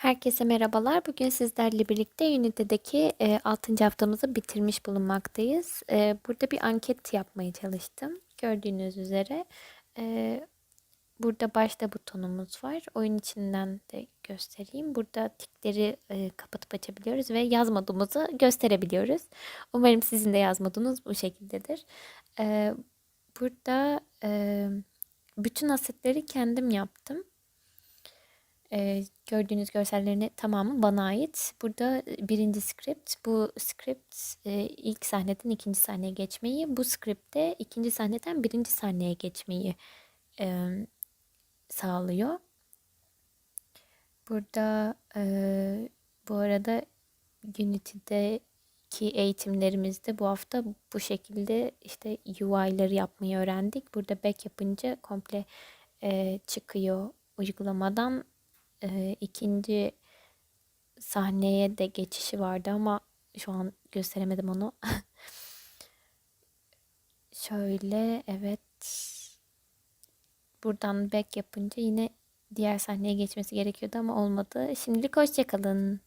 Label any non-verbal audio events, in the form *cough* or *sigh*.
Herkese merhabalar. Bugün sizlerle birlikte Unity'deki e, 6. haftamızı bitirmiş bulunmaktayız. E, burada bir anket yapmaya çalıştım. Gördüğünüz üzere e, burada başta butonumuz var. Oyun içinden de göstereyim. Burada tikleri e, kapatıp açabiliyoruz ve yaz modumuzu gösterebiliyoruz. Umarım sizin de yaz modunuz bu şekildedir. E, burada e, bütün asetleri kendim yaptım. Ee, gördüğünüz görsellerin tamamı bana ait. Burada e, birinci script. Bu script e, ilk sahneden ikinci sahneye geçmeyi, bu scriptte ikinci sahneden birinci sahneye geçmeyi e, sağlıyor. Burada e, bu arada Unity'deki eğitimlerimizde bu hafta bu şekilde işte UI'ları yapmayı öğrendik. Burada back yapınca komple e, çıkıyor uygulamadan e, ikinci sahneye de geçişi vardı ama şu an gösteremedim onu. *laughs* Şöyle evet. Buradan back yapınca yine diğer sahneye geçmesi gerekiyordu ama olmadı. Şimdilik hoşçakalın.